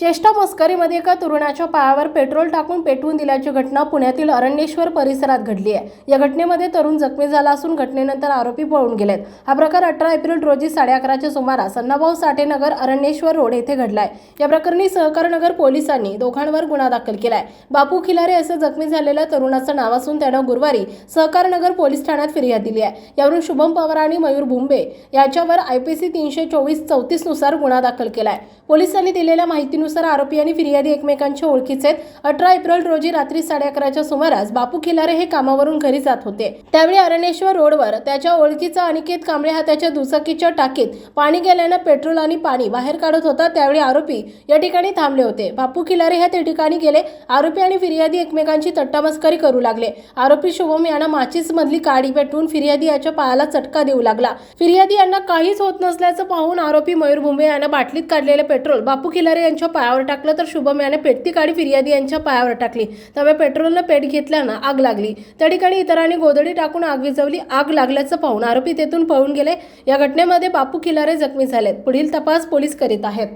चेष्टा मस्करीमध्ये एका तरुणाच्या पायावर पेट्रोल टाकून पेटवून दिल्याची घटना पुण्यातील अरण्येश्वर परिसरात घडली आहे. या घटनेमध्ये तरुण जखमी झाला असून घटनेनंतर आरोपी पळून गेलेत. हा प्रकार अठरा एप्रिल रोजी साडे अकराच्या सुमारास अण्णाभाऊ साठेनगर अरण्येश्वर रोड येथे घडलाय. या प्रकरणी सहकारनगर पोलिसांनी दोघांवर गुन्हा दाखल केलाय. बापू खिलारे असं जखमी झालेल्या तरुणाचं नाव असून त्यानं गुरुवारी सहकारनगर पोलीस ठाण्यात फिर्याद दिली आहे. यावरून शुभम पवार आणि मयूर भुंबे याच्यावर आयपीसी तीनशे चोवीस चौतीसनुसार गुन्हा दाखल केलाय. पोलिसांनी दिलेल्या माहिती माहितीनुसार आरोपी आणि फिर्यादी एकमेकांच्या ओळखीचे आहेत. अठरा एप्रिल रोजी रात्री साडे अकराच्या सुमारास बापू खिलारे हे कामावरून घरी जात होते. त्यावेळी अरणेश्वर रोडवर त्याच्या ओळखीचा अनिकेत कांबळे हा त्याच्या दुचाकीच्या टाकीत पाणी गेल्यानं पेट्रोल आणि पाणी बाहेर काढत होता. त्यावेळी आरोपी या ठिकाणी थांबले होते. बापू खिलारे हे त्या ठिकाणी गेले. आरोपी आणि फिर्यादी एकमेकांची तट्टामस्करी करू लागले. आरोपी शुभम यांना माचीस मधली काडी पेटवून फिर्यादी याच्या पायाला चटका देऊ लागला. फिर्यादी यांना काहीच होत नसल्याचं पाहून आरोपी मयूर भुंबे यांना बाटलीत काढलेले पेट्रोल बापू खिलारे यांच्या पायावर टाकलं तर शुभम याने पेटती काडी फिर्यादी यांच्या पायावर टाकली. त्यामुळे पेट्रोलनं पेट घेतल्यानं आग लागली. त्या ठिकाणी इतरांनी गोधडी टाकून आग विझवली. आग लागल्याचं पाहून आरोपी तेथून पळून गेले. या घटनेमध्ये बापू खिलारे जखमी झालेत. पुढील तपास पोलीस करीत आहेत.